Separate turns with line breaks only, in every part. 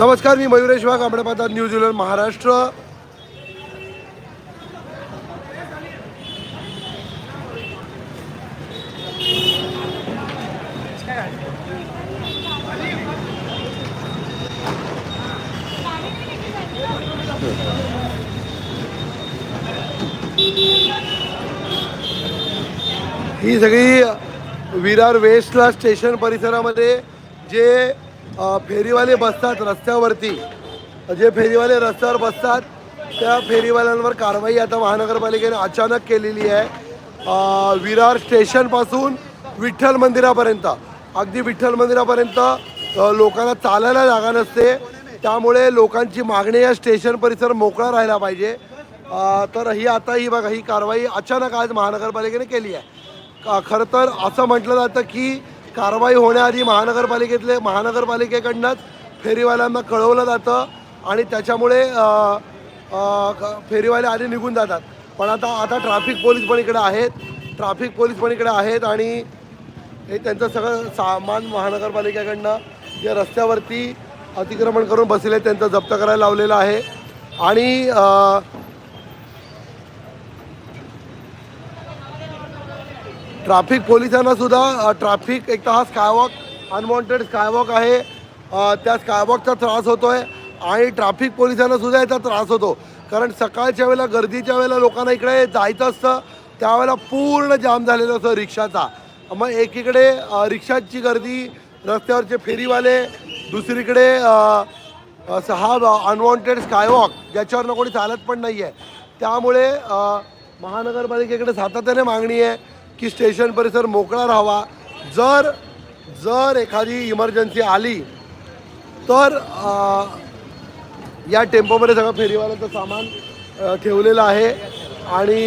नमस्कार मी मयुरेश वाघ आपण पाहतात न्यूझीलंड महाराष्ट्र. ही सगळी विरार वेस्टला स्टेशन परिसरामध्ये जे फेरीवाले बसतात रस्त्यावरती. जे फेरीवाले रस्त्यावर बसतात त्या फेरीवाल्यांवर कारवाई आता महानगरपालिकेने अचानक केलेली आहे. विरार स्टेशनपासून विठ्ठल मंदिरापर्यंत. अगदी विठ्ठल मंदिरापर्यंत लोकांना चालायला जागा नसते. त्यामुळे लोकांची मागणी या स्टेशन परिसर मोकळा राहिला पाहिजे. तर ही आता ही बघा ही कारवाई अचानक आज महानगरपालिकेने केली आहे. का- खरं तर असं म्हटलं जातं की कारवाई होण्याआधी महानगरपालिकेतले महानगरपालिकेकडनंच फेरीवाल्यांना कळवलं जातं आणि त्याच्यामुळे फेरीवाले आधी निघून जातात. पण आता आता ट्रॅफिक पोलीस पण इकडे आहेत. ट्रॅफिक पोलीस पण इकडे आहेत आणि हे त्यांचं सगळं सामान महानगरपालिकेकडनं जे रस्त्यावरती अतिक्रमण करून बसले त्यांचं जप्त करायला लावलेलं आहे. आणि ट्रॅफिक पोलिसांना सुद्धा ट्रॅफिक एक तर हा स्कायवॉक अनवॉन्टेड स्कायवॉक आहे. त्या स्कायवॉकचा त्रास होतो आहे आणि ट्रॅफिक पोलिसांना सुद्धा याचा त्रास होतो. कारण सकाळच्या वेळेला गर्दीच्या वेळेला लोकांना इकडे जायचं असतं त्यावेळेला पूर्ण जाम झालेलं असतं रिक्षाचा. मग एकीकडे रिक्षाची गर्दी रस्त्यावरचे फेरीवाले दुसरीकडे हा अनवॉन्टेड स्कायवॉक ज्याच्यावरनं कोणी चालत पण नाही आहे त्यामुळे महानगरपालिकेकडे सातत्याने मागणी आहे. की स्टेशन परिसर मोकळा राहावा. जर जर एखादी इमर्जन्सी आली तर आ, या टेम्पोमध्ये सगळं फेरीवाल्याचं सामान ठेवलेलं आहे. आणि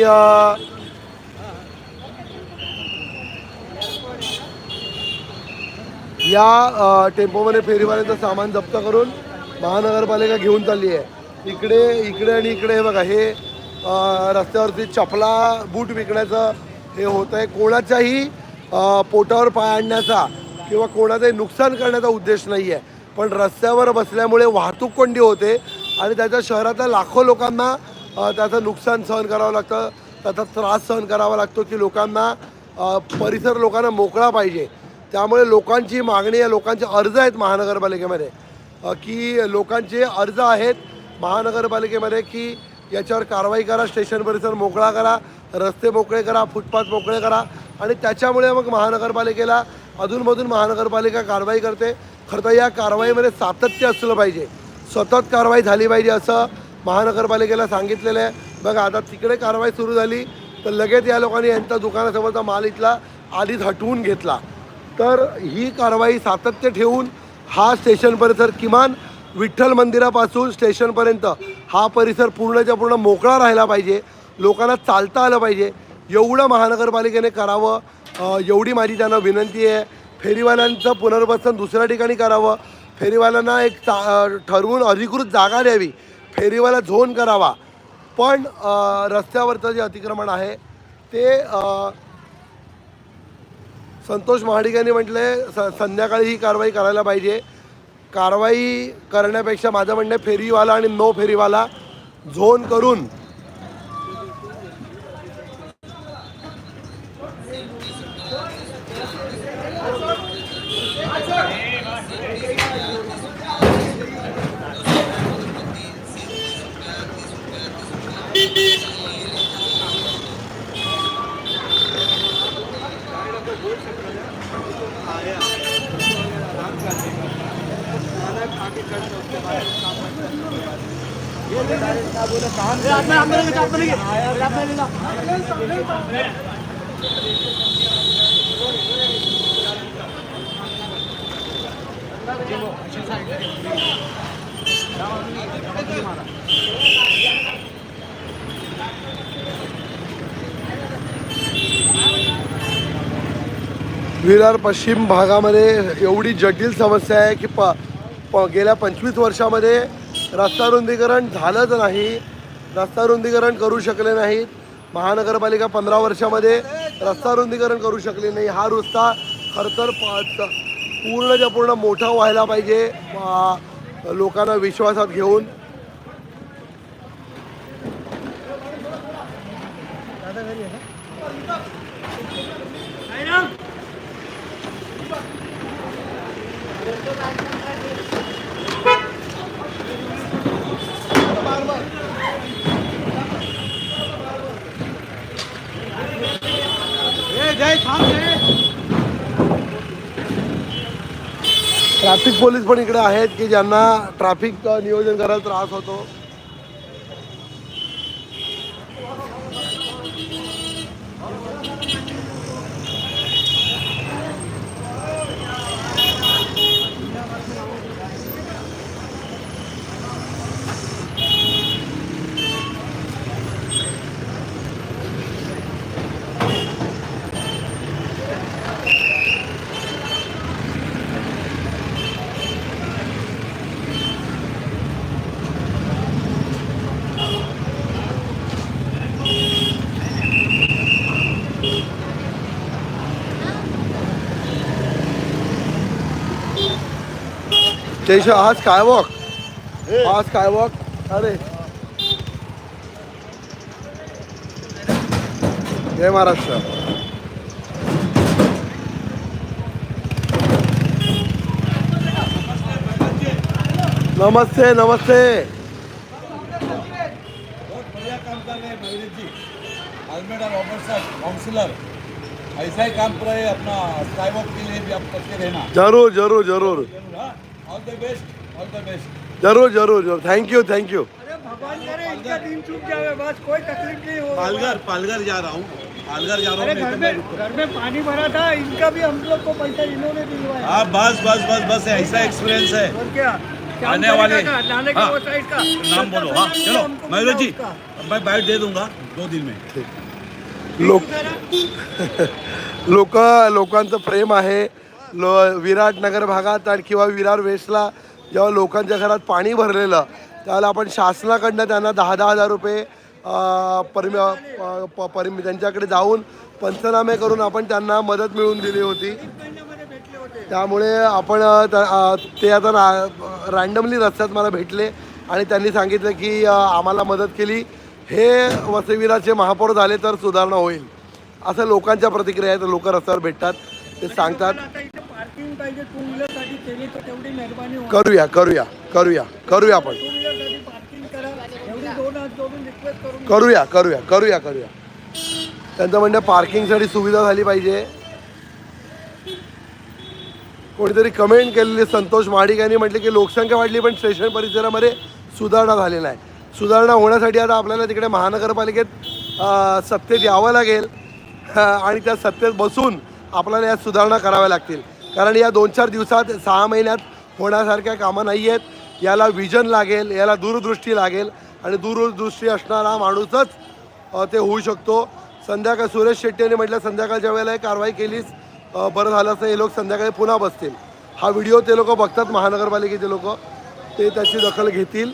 या टेम्पोमध्ये फेरीवाल्याचं सामान जप्त करून महानगरपालिका घेऊन चालली आहे. इकडे इकडे आणि इकडे हे बघा हे रस्त्यावरती चपला बूट विकण्याचं हे होत आहे. कोणाच्याही पोटावर पाय आणण्याचा किंवा कोणाचंही नुकसान करण्याचा उद्देश नाही आहे. पण रस्त्यावर बसल्यामुळे वाहतूक कोंडी होते आणि त्याच्या शहरातल्या लाखो लोकांना त्याचं नुकसान सहन करावं लागतं. त्याचा त्रास सहन करावा लागतो की लोकांना परिसर लोकांना मोकळा पाहिजे. त्यामुळे लोकांची मागणी आहे लोकांचे अर्ज आहेत महानगरपालिकेमध्ये की लोकांचे अर्ज आहेत महानगरपालिकेमध्ये की याच्यावर कारवाई करा स्टेशन परिसर मोकळा करा. रस्ते मोकळे करा फुटपाथ मोकळे करा आणि त्याच्यामुळे मग महानगरपालिकेला अधूनमधून महानगरपालिका कारवाई करते. खरं तर या कारवाईमध्ये सातत्य असलं पाहिजे. सतत कारवाई झाली पाहिजे असं महानगरपालिकेला सांगितलेलं आहे. बघा आता तिकडे कारवाई सुरू झाली तर लगेच या लोकांनी यांच्या दुकानासमोरचा माल इथला आधीच हटवून घेतला. तर ही कारवाई सातत्य ठेवून हा स्टेशन परिसर किमान विठ्ठल मंदिरापासून स्टेशनपर्यंत हा परिसर पूर्णच्या पूर्ण मोकळा राहिला पाहिजे. लोकांना चालता आलं पाहिजे. एवढं महानगरपालिकेने करावं. एवढी माझी त्यांना विनंती आहे. फेरीवाल्यांचं पुनर्वसन दुसऱ्या ठिकाणी करावं. फेरीवाल्यांना एक चा ठरवून अधिकृत जागा द्यावी. फेरीवाला झोन करावा. पण रस्त्यावरचं जे अतिक्रमण आहे ते संतोष महाडिक यांनी म्हटले स संध्याकाळी ही कारवाई करायला पाहिजे. कारवाई करण्यापेक्षा माझं म्हणणं आहे फेरीवाला आणि नो फेरीवाला झोन करून विरार पश्चिम भागामध्ये एवढी जटिल समस्या आहे की प प गेल्या पंचवीस वर्षामध्ये रस्ता रुंदीकरण झालंच नाही. रस्ता रुंदीकरण करू शकले नाहीत. महानगरपालिका पंधरा वर्षामध्ये रस्ता रुंदीकरण करू शकले नाही. हा रस्ता खरंतर पूर्णच्या पूर्ण मोठा व्हायला पाहिजे. लोकांना विश्वासात घेऊन ट्रॅफिक पोलीस पण इकडे आहेत की ज्यांना ट्रॅफिक नियोजन करायला त्रास होतो. स्टेशन हा स्कायवॉक हा। स्कायवॉक अरे। जय महाराष्ट्र। नमस्ते नमस्ते।
बहुत बढ़िया काम कर रहे हैं मयूर जी। आलमेडा रॉबर्ट साहब काउंसिलर ऐसा ही काम कर रहे हैं अपना स्काई वॉक के लिए भी आप करते रहना।
जरूर जरूर जरूर।
All the best all the best
ज़रूर ज़रूर ज़रूर. थँक्यू थँक्यू
अरे भगवान करे इनका दिन चूक जावे बस कोई तकलीफ़ नहीं हो
पालघर पालघर जा रहा हूँ। पालघर जा रहा हूँ
घर
तो
में घर में पानी भरा था इनका भी हम लोग को पैसा इन्होंने दिलवाया।
हाँ बस बस बस बस ऐसा एक्सपीरियंस है।
और क्या
आने वाले
का?
हाँ,
का?
नाम बोलो हाँ चलो मयूर जी मैं बाइट दे दूँगा दो दिन में।
लोक लोक लोकांचं प्रेम आहे. लो विराटनगर भागात आणि किंवा विरार वेस्टला जेव्हा लोकांच्या घरात पाणी भरलेलं त्यावेळेला आपण शासनाकडनं त्यांना दहा दहा हजार रुपये परमि परिम प- परिम त्यांच्याकडे जाऊन पंचनामे करून आपण त्यांना मदत मिळवून दिली होती. त्यामुळे आपण ते आता रँडमली रस्त्यात मला भेटले आणि त्यांनी सांगितलं की आम्हाला मदत केली. हे वसईविराचे महापौर झाले तर सुधारणा होईल. असं लोकांच्या प्रतिक्रिया आहेत. लोक रस्त्यावर भेटतात. ते सांगतात.
टू केली तर तेवढी मेहरबानी हो
करूया करूया करूया करूया आपण
टू व्हीलरसाठी पार्किंग करा. एवढी दोन हात जोडून रिक्वेस्ट करून
करूया करूया करूया करूया. त्यांचं म्हणणं पार्किंगसाठी सुविधा झाली पाहिजे. कोणीतरी कमेंट केलेली संतोष महाडिक यांनी म्हटले की लोकसंख्या वाढली पण स्टेशन परिसरामध्ये सुधारणा झाली नाही. सुधारणा होण्यासाठी आता आपल्याला तिकडे महानगरपालिकेत अं, सत्तेत यावं लागेल. आणि त्या सत्तेत बसून आपल्याला या सुधारणा कराव्या लागतील. कारण या दोन चार दिवसात सहा महिन्यात होण्यासारख्या कामं नाही आहेत. याला विजन लागेल याला दूरदृष्टी लागेल आणि दूरदृष्टी असणारा माणूसच ते होऊ शकतो. संध्याकाळ सुरेश शेट्टी यांनी म्हटलं संध्याकाळच्या वेळेला कारवाई केलीच बरं झालं असं हे लोक संध्याकाळी पुन्हा बसतील. हा व्हिडिओ ते लोक बघतात महानगरपालिकेचे लोक. ते त्याची दखल घेतील.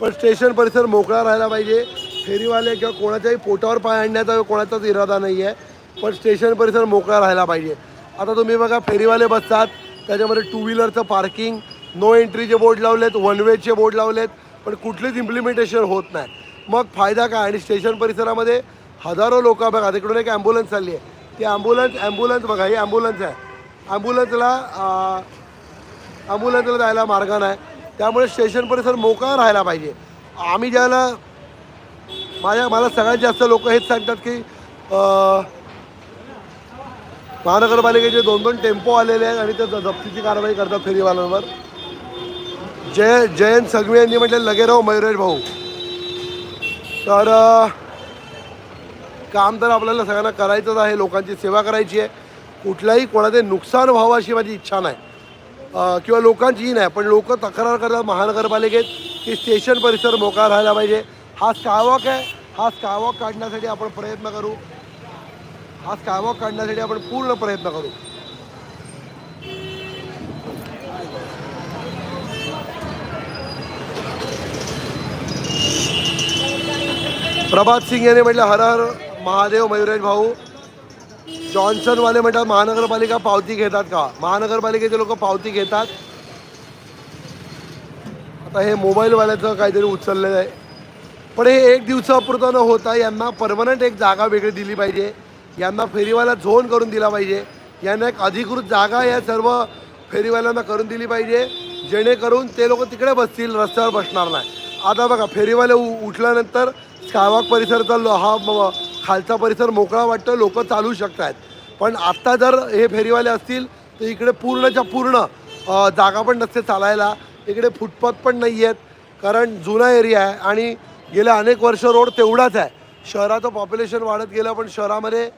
पण स्टेशन परिसर मोकळा राहायला पाहिजे. फेरीवाले किंवा कोणाच्याही पोटावर पाय आणण्याचा कोणाचाच इरादा नाही आहे पण स्टेशन परिसर मोकळा राहायला पाहिजे. आता तुम्ही बघा फेरीवाले बसतात. त्याच्यामध्ये टू व्हीलरचं पार्किंग नो एंट्रीचे बोर्ड लावलेत वन वेचे बोर्ड लावलेत पण कुठलीच इम्प्लिमेंटेशन होत नाही. मग फायदा काय? आणि स्टेशन परिसरामध्ये हजारो लोक बघा तिकडून एक ॲम्ब्युलन्स चालली आहे. ती ॲम्ब्युलन्स ॲम्ब्युलन्स बघा ही ॲम्ब्युलन्स आहे. ॲम्ब्युलन्सला ॲम्ब्युलन्सला जायला मार्ग नाही. त्यामुळे स्टेशन परिसर मोकळा राहायला पाहिजे. आम्ही ज्याला माझ्या मला सगळ्यात जास्त लोक हेच सांगतात की महानगरपालिकेचे दोन दोन टेम्पो आलेले आहेत आणि ते जप्तीची कारवाई करतात फेरीवाल्यांवर. जय जयंत सगळे यांनी म्हटलं लगे राहू मयुरेश भाऊ. तर काम तर आपल्याला सगळ्यांना करायचंच आहे लोकांची सेवा करायची आहे. कुठल्याही कोणाचे नुकसान व्हावं अशी माझी इच्छा नाही. किंवा लोकांचीही नाही पण लोक तक्रार करतात महानगरपालिकेत की स्टेशन परिसर मोकळा राहायला पाहिजे. हा स्कायवॉक आहे. हा स्कायवॉक काढण्यासाठी आपण प्रयत्न करू. हा स्कायवॉक काढण्यासाठी आपण पूर्ण प्रयत्न करू. प्रभात सिंग यांनी म्हटलं हर हर महादेव मयुरेश भाऊ. जॉन्सनवाले म्हणतात महानगरपालिका पावती घेतात का? महानगरपालिकेचे लोक पावती घेतात. आता हे मोबाईलवाल्याचं काहीतरी उचललेलं आहे. पण हे एक दिवसापुरतं न होता यांना परमनंट एक जागा वेगळी दिली पाहिजे. यांना फेरीवाला झोन करून दिला पाहिजे. यांना एक अधिकृत जागा या सर्व फेरीवाल्यांना करून दिली पाहिजे. जेणेकरून ते लोक तिकडे बसतील रस्त्यावर बसणार नाही. आता बघा फेरीवाले उ उठल्यानंतर स्कायवॉक परिसराचा लो- हा खालचा परिसर मोकळा वाटतो लोक चालू शकतात पण आत्ता जर हे फेरीवाले असतील तर इकडे पूर्णच्या पूर्ण जागा पण नसते चालायला. इकडे फुटपाथ पण नाही आहेत कारण जुना एरिया आहे आणि गेल्या अनेक वर्ष रोड तेवढाच आहे. शहराचं पॉप्युलेशन वाढत गेलं पण शहरामध्ये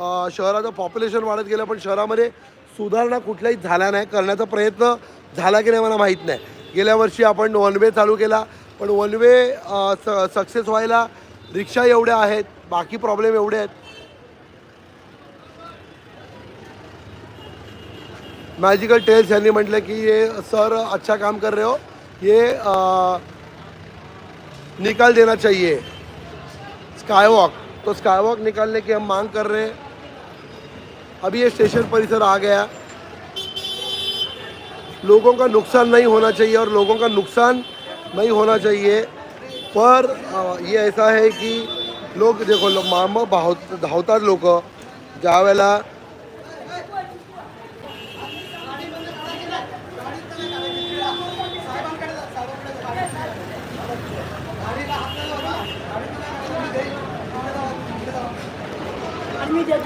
शहराचं पॉप्युलेशन वाढत गेलं पण शहरामध्ये सुधारणा कुठल्याही झाल्या नाही. करण्याचा प्रयत्न झाला की नाही मला माहीत नाही. गेल्या वर्षी आपण वन वे चालू केला पण वन वे सक्सेस व्हायला रिक्षा एवढ्या आहेत बाकी प्रॉब्लेम एवढे आहेत. मॅजिकल टेल्स यांनी म्हटलं की हे सर अच्छा काम कर रहे हो. ये निकाल देना चाहिए. स्काई वॉक तो स्काई वॉक निकालने की हम मांग कर रहे हैं. अभी ये स्टेशन परिसर आ गया। लोगों का नुकसान नहीं होना चाहिए और लोगों का नुकसान नहीं होना चाहिए। पर अ, ये ऐसा है की लोक देखो लो- मामा धाव धावतात लोक। ज्या वेळेला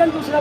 दुसरा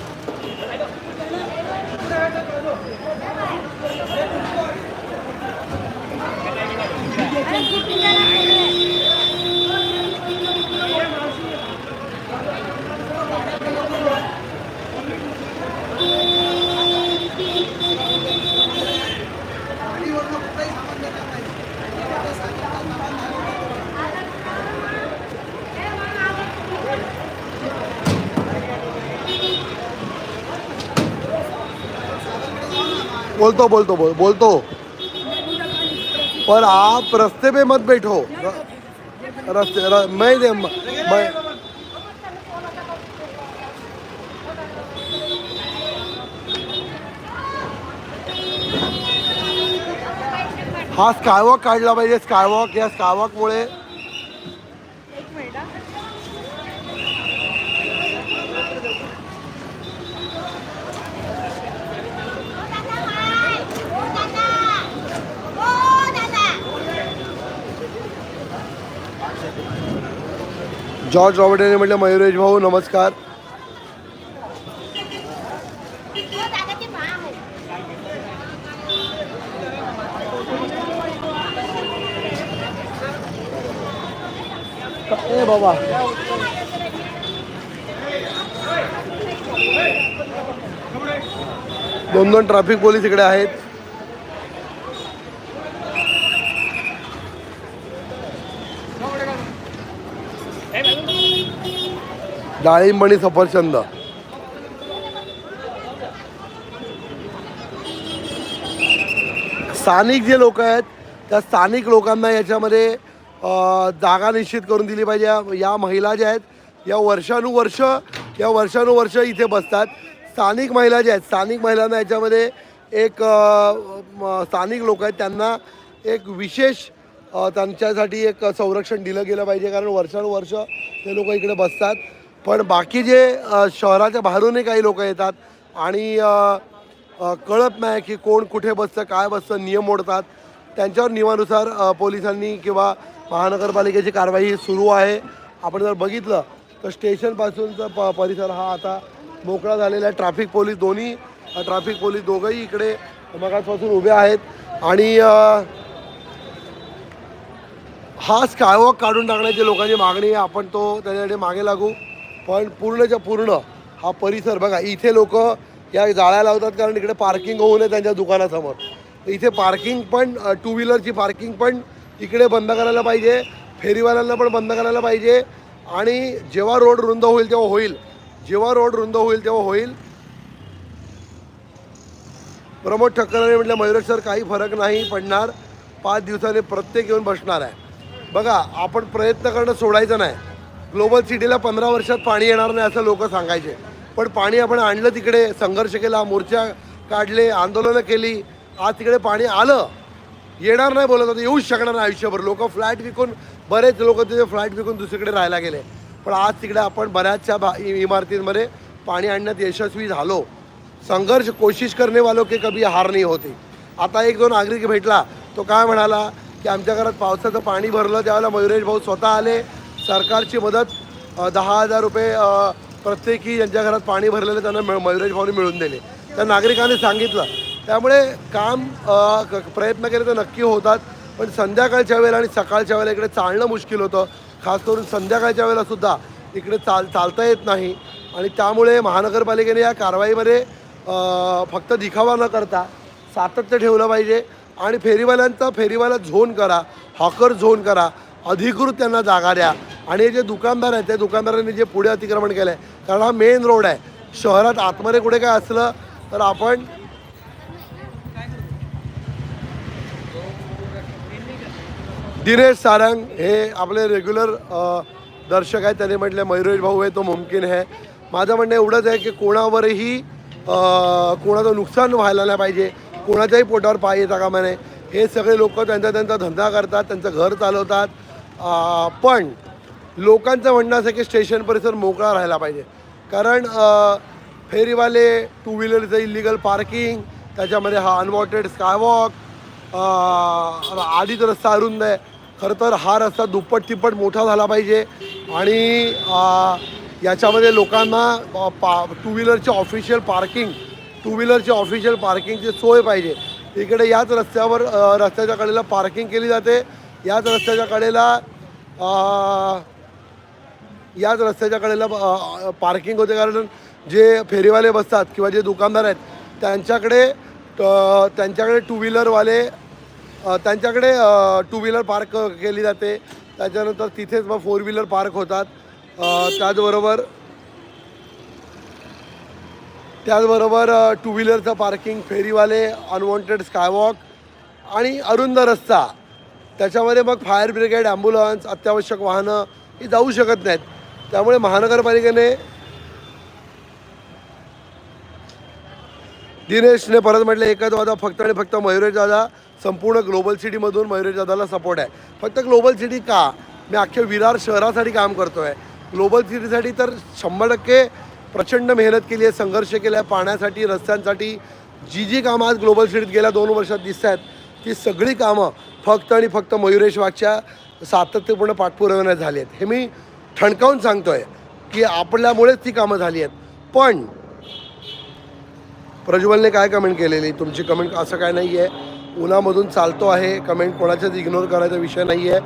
बोलतो
बोलतो बोल बोलतो. पर आप रस्ते पे मत बैठो। र- रस्ते र, मैं दे मैं हा स्कायवॉक काढला पाहिजे स्कायवॉक या स्कायवॉकमुळे जॉर्ज रॉबर्ट यांनी म्हटलं, मयुरेश भाऊ, नमस्कार. ए, बाबा. दोन दोन ट्रॅफिक पोलीस इकडे आहेत. डाळिंब आणि सफरचंद स्थानिक जे लोक आहेत त्या स्थानिक लोकांना याच्यामध्ये जागा निश्चित करून दिली पाहिजे. या- महिला ज्या आहेत या वर्षानुवर्ष या वर्षानुवर्ष इथे बसतात. स्थानिक महिला ज्या आहेत स्थानिक महिलांना याच्यामध्ये एक स्थानिक लोक आहेत त्यांना एक विशेष त्यांच्यासाठी एक संरक्षण दिलं गेलं पाहिजे. कारण वर्षानुवर्ष ते लोक इकडे बसतात. पण बाकी जे शहराच्या बाहेरूनही काही लोक येतात आणि कळत नाही की कोण कुठे बसतं काय बसतं नियम मोडतात त्यांच्यावर नियमानुसार पोलिसांनी किंवा महानगरपालिकेची कारवाई सुरू आहे. आपण जर बघितलं तर स्टेशनपासूनचा प परिसर हा आता मोकळा झालेला आहे. ट्रॅफिक पोलीस दोन्ही ट्रॅफिक पोलीस दोघंही इकडे मगासपासून उभे आहेत. आणि हा स्कायवॉक काढून टाकण्याची लोकांची मागणी आहे. आपण तो त्याच्यासाठी मागे लागू. पण पूर्णच्या पूर्ण हा परिसर बघा इथे लोक या जाळ्या लावतात कारण इकडे पार्किंग होऊ नये त्यांच्या दुकानासमोर. इथे पार्किंग पण टू व्हीलरची पार्किंग पण इकडे बंद करायला पाहिजे फेरीवाल्यांना पण बंद करायला पाहिजे आणि जेव्हा रोड रुंद होईल तेव्हा होईल. जेव्हा रोड रुंद होईल तेव्हा होईल. प्रमोद ठक्करांनी म्हटलं मयुरेश सर काही फरक नाही पडणार. पाच दिवसांनी प्रत्येक येऊन बसणार आहे. बघा आपण प्रयत्न करणं सोडायचं नाही. ग्लोबल सिटीला पंधरा वर्षात पाणी येणार नाही असं लोक सांगायचे. पण पाणी आपण आणलं तिकडे संघर्ष केला मोर्चा काढले आंदोलनं केली आज तिकडे पाणी आलं. येणार नाही बोलत होतं येऊच शकणार नाही आयुष्यभर. लोक फ्लॅट विकून बरेच लोक तिथे फ्लॅट विकून दुसरीकडे राहायला गेले. पण आज तिकडे आपण बऱ्याचशा भा इमारतींमध्ये पाणी आणण्यात यशस्वी झालो. संघर्ष कोशिश करणे वालो कभी हार नाही होती. आता एक दोन नागरिक भेटला तो काय म्हणाला की आमच्या घरात पावसाचं पाणी भरलं त्यावेळेला मयुरेश भाऊ स्वतः आले सरकारची मदत दहा हजार रुपये प्रत्येकी ज्यांच्या घरात पाणी भरलेलं त्यांना मिळ- मयुरेश भाऊने मिळून दिले. त्या नागरिकांनी सांगितलं. त्यामुळे काम प्रयत्न केले तर नक्की होतात पण संध्याकाळच्या वेळेला आणि सकाळच्या वेळेला इकडे चालणं मुश्किल होतं. खास करून संध्याकाळच्या वेळेला सुद्धा इकडे चाल चालता येत नाही. आणि त्यामुळे महानगरपालिकेने या कारवाईमध्ये फक्त दिखावा न करता सातत्य ठेवलं पाहिजे. आणि फेरीवाल्यांचा फेरीवाला झोन करा हॉकर झोन करा अधिकृत त्यांना जागा द्या. आणि हे जे दुकानदार आहेत त्या दुकानदारांनी जे पुढे अतिक्रमण केलं आहे कारण हा मेन रोड आहे. शहरात आतमध्ये कुठे काय असलं तर आपण दिनेश सारंग हे आपले रेग्युलर दर्शक आहेत. त्यांनी म्हटले मयुरेश भाऊ आहे तो मुमकिन आहे माझं म्हणणं एवढंच आहे की कोणावरही कोणाचं नुकसान व्हायला नाही पाहिजे. कोणाच्याही पोटावर पाय येता कामा नये. हे सगळे लोक त्यांचा त्यांचा धंदा करतात त्यांचं घर चालवतात. पण लोकांचं म्हणणं असं की स्टेशन परिसर मोकळा राहायला पाहिजे. कारण फेरीवाले टू व्हीलरचं इलिगल पार्किंग त्याच्यामध्ये हा अनवॉन्टेड स्कायवॉक आधीच रस्ता अरुंद आहे. खरं तर हा रस्ता दुप्पट तिप्पट मोठा झाला पाहिजे. आणि याच्यामध्ये लोकांना पा टू व्हीलरचे ऑफिशियल पार्किंग टू व्हीलरची ऑफिशियल पार्किंगची सोय पाहिजे. इकडे याच रस्त्यावर रस्त्याच्या कडेला पार्किंग केली जाते. याच रस्त्याच्या कडेला याच रस्त्याच्या कडेला पार्किंग होते कारण जे फेरीवाले बसतात किंवा जे दुकानदार आहेत त्यांच्याकडे त्यांच्याकडे टू व्हीलरवाले त्यांच्याकडे टू व्हीलर पार्क केली जाते. त्याच्यानंतर तिथेच मग फोर व्हीलर पार्क होतात. त्याचबरोबर त्याचबरोबर टू व्हीलरचं पार्किंग फेरीवाले अनवॉन्टेड स्कायवॉक आणि अरुंद रस्ता. त्याच्यामध्ये मग फायर ब्रिगेड ॲम्ब्युलन्स अत्यावश्यक वाहनं ही जाऊ शकत नाहीत. त्यामुळे महानगरपालिकेने दिनेशने परत म्हटलं एकच वादा फक्त आणि फक्त मयुरेश दादा संपूर्ण ग्लोबल सिटीमधून मयुरेश दादाला सपोर्ट आहे. फक्त ग्लोबल सिटी का? मी अख्ख्या विरार शहरासाठी काम करतो आहे ग्लोबल सिटीसाठी तर शंभर टक्के प्रचंड मेहनत केली आहे संघर्ष केला आहे पाण्यासाठी रस्त्यांसाठी. जी जी कामं आज ग्लोबल सिटीत गेल्या दोन वर्षात दिसत आहेत ती सगळी कामं फक्त आणि फक्त मयुरेश वाघच्या सातत्यपूर्ण पाठपुराव्याने झाली आहेत हे मी ठणकावून सांगतो आहे की आपल्यामुळेच ती कामं झाली आहेत. पण प्रज्वलने काय कमेंट केलेली? तुमची कमेंट असं काय नाही आहे उन्हामधून चालतो आहे. कमेंट कोणाच्याच इग्नोर करायचा विषय नाही आहे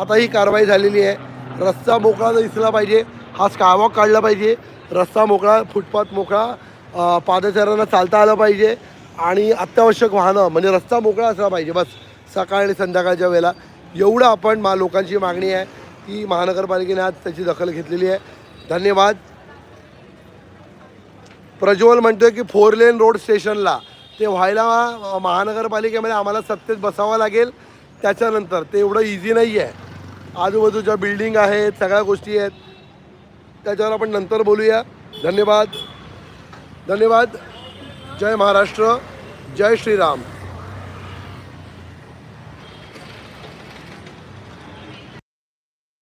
आता ही कारवाई झालेली आहे. रस्ता मोकळा दिसला पाहिजे हा स्कायवॉक काढला पाहिजे रस्ता मोकळा फुटपाथ मोकळा पादचाऱ्यांना चालता आलं पाहिजे आणि अत्यावश्यक वाहनं म्हणजे रस्ता मोकळा असला पाहिजे बस. सकाळ आणि संध्याकाळच्या वेळेला. एवढं आपण मा लोकांची मागणी आहे ती महानगरपालिकेने आज त्याची दखल घेतलेली आहे. धन्यवाद. प्रज्वल म्हणतोय की फोर लेन रोड स्टेशनला. ते व्हायला महानगरपालिकेमध्ये आम्हाला सत्तेत बसावं लागेल. त्याच्यानंतर ते एवढं इझी नाही आहे. आजूबाजूच्या बिल्डिंग आहेत सगळ्या गोष्टी आहेत. त्याच्यावर आपण नंतर बोलूया. धन्यवाद. धन्यवाद. जय महाराष्ट्र. जय श्रीराम.